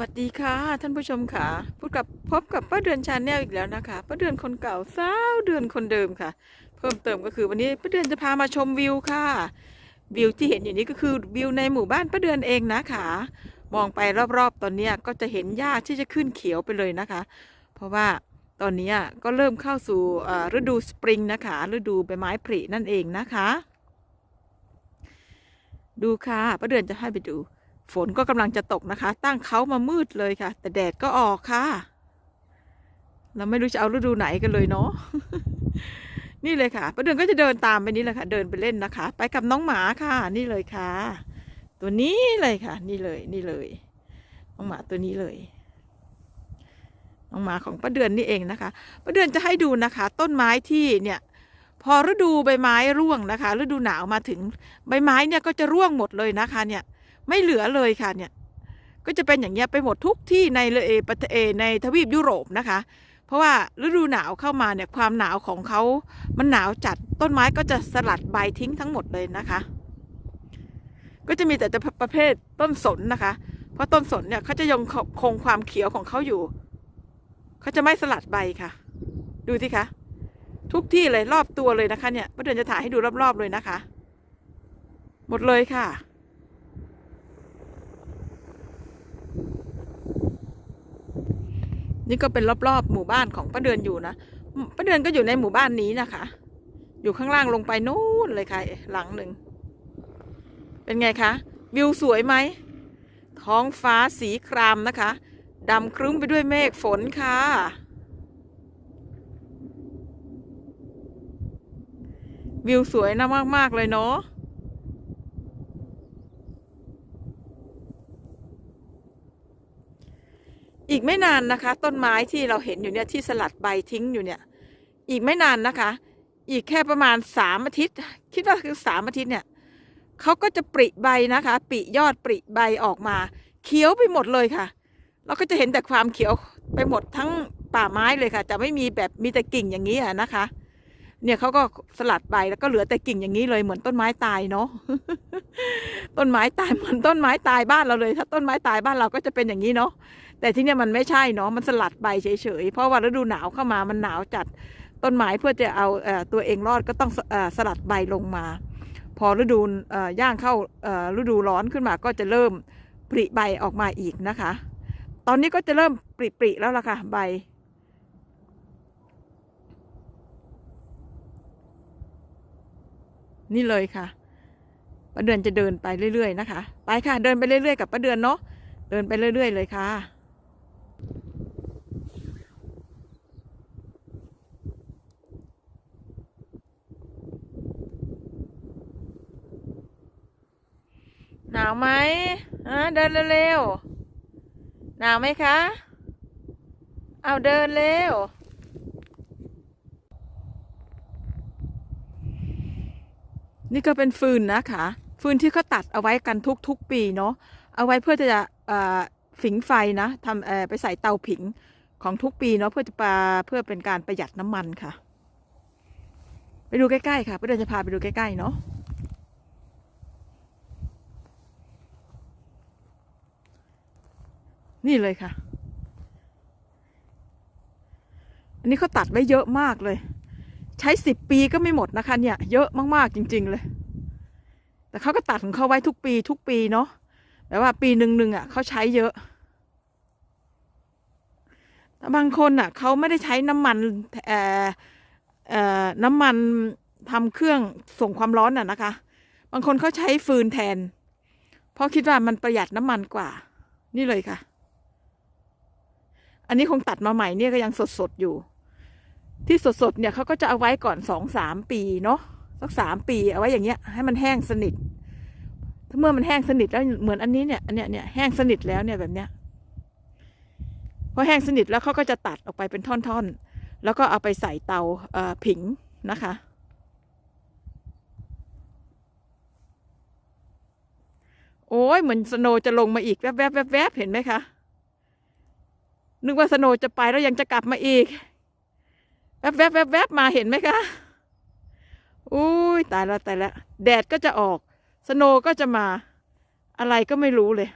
วัสดีค่ะ ท่านผู้ชมค่ะพบกับพบกับป้าเดือนชาแนลอีกแล้วนะคะป้าเดือนคนเก่าสาวเดือนคนเดิมค่ะ เพิ่มเติมก็คือวันนี้ป้าเดือนจะพามาชมวิวค่ะ วิวที่เห็นอยู่นี้ก็คือวิวในหมู่บ้านป้าเดือนเองนะคะมองไปรอบๆ ตอนนี้ก็จะเห็นหญ้าที่จะขึ้นเขียวไปเลยนะคะ เพราะว่าตอนนี้ก็เริ่มเข้าสู่ฤดูสปริงนะคะฤดูใบไม้ผลินั่นเองนะคะ ดูค่ะป้าเดือนจะให้ไปดู ฝนก็กำลังจะตกนะคะ ตั้งเขามามืดเลยค่ะ แต่แดดก็ออกค่ะ เราไม่รู้จะเอาฤดูไหนกันเลยเนาะนี่เลยค่ะป้าเดือนก็จะเดินตามไปนี่แหละค่ะ เดินไปเล่นนะคะ ไปกับน้องหมาค่ะ นี่เลยค่ะ ตัวนี้เลยค่ะ นี่เลย นี่เลย น้องหมาตัวนี้เลยน้องหมาของป้าเดือนนี่เองนะคะป้าเดือนจะให้ดูนะคะ ต้นไม้ที่เนี่ยพอฤดูใบไม้ร่วงนะคะ ฤดูหนาวมาถึงใบไม้เนี่ยก็จะร่วงหมดเลยนะคะเนี่ย ไม่เหลือเลยค่ะเนี่ยก็จะเป็นอย่างเงี้ยไปหมดทุกที่ในเลเอประเทศเอในทวีปยุโรปนะคะ เพราะว่าฤดูหนาวเข้ามาเนี่ยความหนาวของเขามันหนาวจัดต้นไม้ก็จะสลัดใบทิ้งทั้งหมดเลยนะคะ ก็จะมีแต่ประเภทต้นสนนะคะ เพราะต้นสนเนี่ยเขาจะยังคงความเขียวของเขาอยู่เขาจะไม่สลัดใบค่ะ ดูสิคะทุกที่เลยรอบตัวเลยนะคะเนี่ยป้าเดือนจะถ่ายให้ดูรอบๆเลยนะคะ หมดเลยค่ะ นี่ก็เป็นรอบๆหมู่บ้านของป้าเดือนอยู่นะป้าเดือนก็อยู่ในหมู่บ้านนี้นะคะ อยู่ข้างล่างลงไปนู่นเลยค่ะ หลังหนึ่ง เป็นไงคะ วิวสวยไหม ท้องฟ้าสีครามนะคะดำครึ้มไปด้วยเมฆฝนค่ะ วิวสวยนะมาก ๆ เลยเนาะ อีกไม่นานนะคะ ต้นไม้ที่เราเห็นอยู่เนี่ยที่สลัดใบทิ้งอยู่เนี่ย อีกไม่นานนะคะ อีกแค่ประมาณสามอาทิตย์ คิดว่าคือสามอาทิตย์เนี่ยเขาก็จะปริใบนะคะ ปริยอดปริใบออกมา เขียวไปหมดเลยค่ะ เราก็จะเห็นแต่ความเขียวไปหมดทั้งป่าไม้เลยค่ะ จะไม่มีแบบมีแต่กิ่งอย่างนี้อะนะคะ เนี่ยเขาก็สลัดใบแล้วก็เหลือแต่กิ่งอย่างนี้เลยเหมือนต้นไม้ตายเนาะต้นไม้ตายเหมือนต้นไม้ตายบ้านเราเลย ถ้าต้นไม้ตายบ้านเราก็จะเป็นอย่างนี้เนาะ แต่ที่เนี่ยมันไม่ใช่เนาะมันสลัดใบเฉยๆเพราะว่าฤดูหนาวเข้ามามันหนาวจัดต้นไม้เพื่อจะเอาตัวเองรอดก็ต้องสลัดใบลงมา พอฤดูย่างเข้าฤดูร้อนขึ้นมาก็จะเริ่มปริใบออกมาอีกนะคะ ตอนนี้ก็จะเริ่มปริปริแล้วล่ะค่ะใบ นี่เลยค่ะป้าเดือนจะเดินไปเรื่อยๆนะคะ ไปค่ะเดินไปเรื่อยๆกับป้าเดือนเนาะเดินไปเรื่อย ๆ เลยค่ะาวไหมอะเดินเร็วๆ หนาวไหมคะ เอาเดินเร็ว นี่ก็เป็นฟืนนะคะ ฟืนที่เขาตัดเอาไว้กันทุกๆปีเนาะ เอาไว้เพื่อจะฝิงไฟนะทำไปใส่เตาผิงของทุกปีเนาะเพื่อจะปาเพื่อเป็นการประหยัดน้ำมันค่ะ ไปดูใกล้ๆค่ะเพื่อจะพาไปดูใกล้ๆเนาะ นี่เลยค่ะ อันนี้เขาตัดไว้เยอะมากเลย ใช้สิบปีก็ไม่หมดนะคะเนี่ย เยอะมากๆจริง ๆเลย แต่เขาก็ตัดของเขาไว้ทุกปี ทุกปีเนาะแต่ว่าปีหนึ่งหนึ่งอะเขาใช้เยอะแต่บางคนอะเขาไม่ได้ใช้น้ำมันเอ่อเอ่อน้ำมันทำเครื่องส่งความร้อนอะนะคะ บางคนเขาใช้ฟืนแทน เพราะคิดว่ามันประหยัดน้ำมันกว่า นี่เลยค่ะ อันนี้คงตัดมาใหม่เนี่ยก็ยังสดสดอยู่ ที่สดสดเนี่ยเขาก็จะเอาไว้ก่อนสองสามปีเนาะสักสามปีเอาไว้อย่างเงี้ย ให้มันแห้งสนิทถ้าเมื่อมันแห้งสนิทแล้วเหมือนอันนี้เนี่ยอันเนี้ยเนี่ยแห้งสนิทแล้วเนี่ยแบบเนี้ยพอแห้งสนิทแล้วเขาก็จะตัดออกไปเป็นท่อนๆ แล้วก็เอาไปใส่เตาเอ่อผิงนะคะ โอ้ยเหมือนสโนจะลงมาอีกแวบแวบแวบแวบเห็นไหมคะ นึกว่าสโนว์จะไปแล้วยังจะกลับมาอีก แวบแวบแวบแวบมาเห็นไหมคะอุ้ยตายแล้วตายแล้วแดดก็จะออก สโนว์ก็จะมาอะไรก็ไม่รู้เลย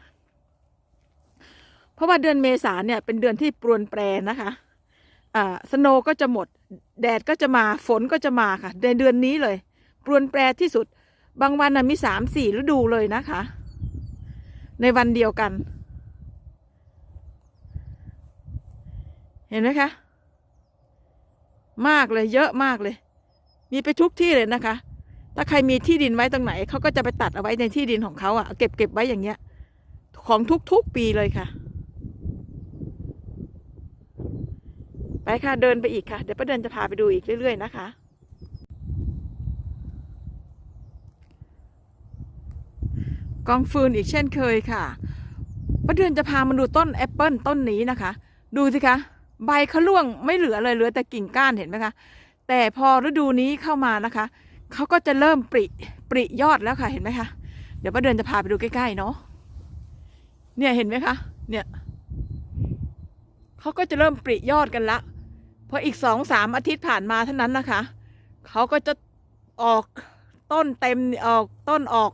เพราะว่าเดือนเมษาเนี่ย เป็นเดือนที่ปรวนแปรนะคะอ่าสโนก็จะหมด แดดก็จะมาฝนก็จะมาค่ะในเดือนนี้เลย ปรวนแปรที่สุด บางวันนะมีสามสี่ฤดูเลยนะคะ ในวันเดียวกัน เห็นไหมคะ มากเลยเยอะมากเลย มีไปทุกที่เลยนะคะ ถ้าใครมีที่ดินไว้ตรงไหนเขาก็จะไปตัดเอาไว้ในที่ดินของเขาอะ่ะเก็บเก็บไว้อย่างเงี้ย ของทุกๆปีเลยค่ะ ไปค่ะเดินไปอีกค่ะ เดี๋ยวป้าเดินจะพาไปดูอีกเรื่อยๆนะคะกองฟืนอีกเช่นเคยค่ะป้าเดือนจะพามาดูต้นแอปเปิลต้นนี้นะคะ ดูสิคะ ใบเขาร่วงไม่เหลือเลยเหลือแต่กิ่งก้านเห็นไหมคะ แต่พอฤดูนี้เข้ามานะคะเขาก็จะเริ่มปริปริยอดแล้วค่ะเห็นไหมคะเดี๋ยวป้าเดือนจะพาไปดูใกล้ๆเนาะเนี่ยเห็นไหมคะเนี่ยเขาก็จะเริ่มปริยอดกันละพออีกสองสามอาทิตย์ผ่านมาเท่านั้นนะคะเขาก็จะออกต้นเต็มออกต้นออก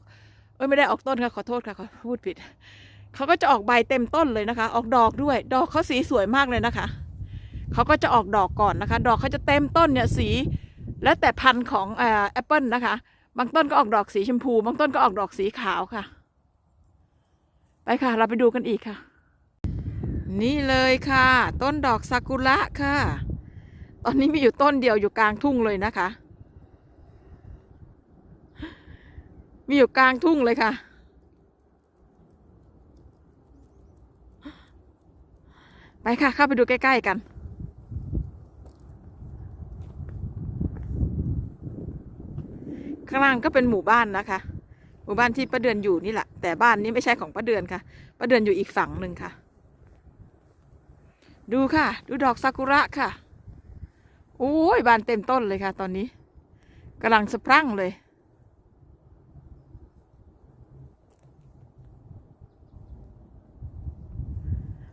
เอ้ยไม่ได้ออกต้นค่ะขอโทษค่ะขอพูดผิดเขาก็จะออกใบเต็มต้นเลยนะคะ ออกดอกด้วย ดอกเขาสีสวยมากเลยนะคะ เขาก็จะออกดอกก่อนนะคะ ดอกเขาจะเต็มต้นเนี่ยสี แล้วแต่พันธุ์ของแอปเปิลนะคะ บางต้นก็ออกดอกสีชมพู บางต้นก็ออกดอกสีขาวค่ะ ไปค่ะ เราไปดูกันอีกค่ะ นี่เลยค่ะ ต้นดอกซากุระค่ะ ตอนนี้มีอยู่ต้นเดียวอยู่กลางทุ่งเลยนะคะ มีอยู่กลางทุ่งเลยค่ะไปค่ะ เข้าไปดูใกล้ ๆ กัน ข้างล่างก็เป็นหมู่บ้านนะคะ หมู่บ้านที่ป้าเดือนอยู่นี่แหละ แต่บ้านนี้ไม่ใช่ของป้าเดือนค่ะป้าเดือนอยู่อีกฝั่งหนึ่งค่ะ ดูค่ะ ดูดอกซากุระค่ะโอ้ยบานเต็มต้นเลยค่ะ ตอนนี้กำลังสะพรั่งเลย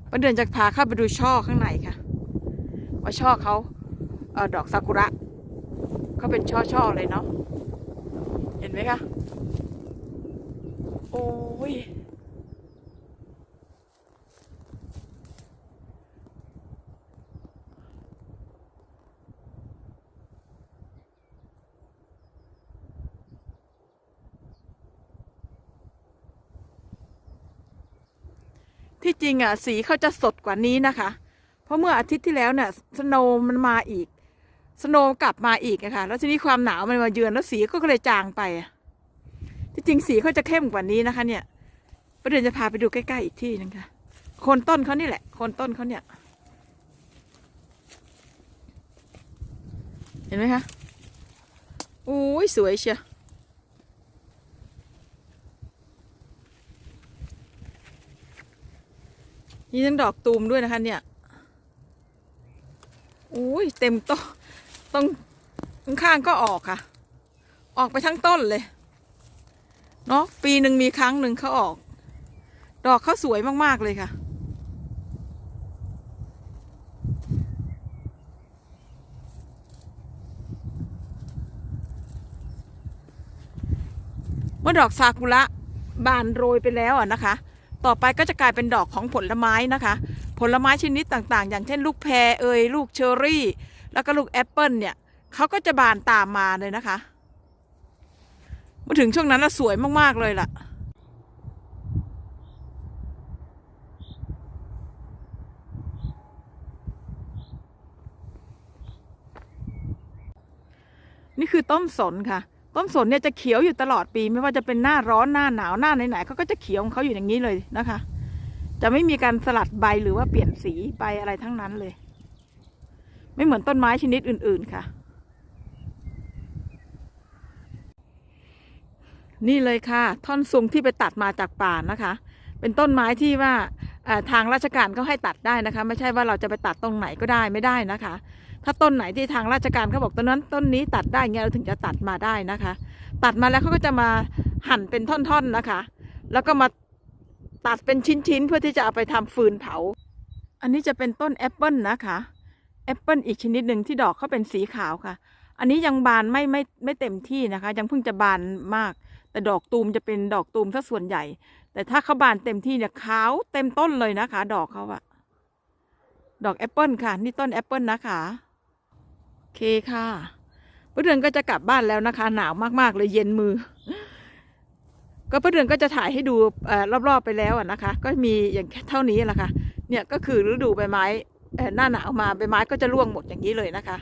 ป้าเดือนจะพาเข้าไปดูช่อข้างในค่ะ ว่าช่อเขาเออดอกซากุระเขาเป็นช่อๆเลยเนาะ เห็นไหมคะ โอ้ย ที่จริงอะ สีเขาจะสดกว่านี้นะคะ เพราะเมื่ออาทิตย์ที่แล้วเนี่ยสโนว์มันมาอีก สโนว์กลับมาอีกอะค่ะ แล้วทีนี้ความหนาวมันมาเยือนแล้วสีก็เลยจางไปที่จริงสีเขาจะเข้มกว่านี้นะคะ เนี่ยประเดี๋ยวจะพาไปดูใกล้ๆอีกที่นึงค่ะโคนต้นเขานี่แหละโคนต้นเขาเนี่ย เห็นไหมคะโอ้ยสวยเชียวมีทั้งดอกตูมด้วยนะคะ เนี่ยอุ้ยเต็มต้น ตรงข้างก็ออกค่ะ ออกไปทั้งต้นเลย เนาะปีหนึ่งมีครั้งหนึ่งเขาออก ดอกเขาสวยมากๆเลยค่ะ เมื่อดอกซากุระบานโรยไปแล้วอะนะคะ ต่อไปก็จะกลายเป็นดอกของผลไม้นะคะ ผลไม้ชนิดต่างๆ อย่างเช่นลูกแพรเอยลูกเชอรี่ แล้วก็ลูกแอปเปิลเนี่ยเขาก็จะบานตามมาเลยนะคะมาถึงช่วงนั้นน่ะสวยมาก ๆ เลยล่ะ นี่คือต้มสนค่ะ ต้มสนเนี่ยจะเขียวอยู่ตลอดปี ไม่ว่าจะเป็นหน้าร้อนหน้าหนาวหน้าไหนๆเขาก็จะเขียวของเขาอยู่อย่างนี้เลยนะคะ จะไม่มีการสลัดใบหรือว่าเปลี่ยนสีใบอะไรทั้งนั้นเลย ไม่เหมือนต้นไม้ชนิดอื่น ๆ ค่ะ นี่เลยค่ะ ท่อนซุงที่ไปตัดมาจากป่านะคะ เป็นต้นไม้ที่ว่าทางราชการเขาให้ตัดได้นะคะ ไม่ใช่ว่าเราจะไปตัดตรงไหนก็ได้ไม่ได้นะคะ ถ้าต้นไหนที่ทางราชการเขาบอกต้นนั้นต้นนี้ตัดได้เงี้ยเราถึงจะตัดมาได้นะคะ ตัดมาแล้วเขาก็จะมาหั่นเป็นท่อนๆนะคะ แล้วก็มาตัดเป็นชิ้นๆเพื่อที่จะเอาไปทำฟืนเผา อันนี้จะเป็นต้นแอปเปิลนะคะ แอปเปิลอีกชนิดหนึ่งที่ดอกเขาเป็นสีขาวค่ะ อันนี้ยังบานไม่ไม่ไม่เต็มที่นะคะ ยังเพิ่งจะบานมาก แต่ดอกตูมจะเป็นดอกตูมซะส่วนใหญ่ แต่ถ้าเขาบานเต็มที่เนี่ยขาวเต็มต้นเลยนะคะ ดอกเขาอะดอกแอปเปิลค่ะ นี่ต้นแอปเปิลนะคะโอเคค่ะเดือนก็จะกลับบ้านแล้วนะคะ หนาวมากๆเลยเย็นมือ ก็เดือนก็จะถ่ายให้ดูรอบๆไปแล้วนะคะ ก็มีอย่างแค่เท่านี้แหละค่ะ เนี่ยก็คือฤดูใบไม้ หน้าหนาวมาใบไม้ก็จะร่วงหมดอย่างนี้เลยนะคะ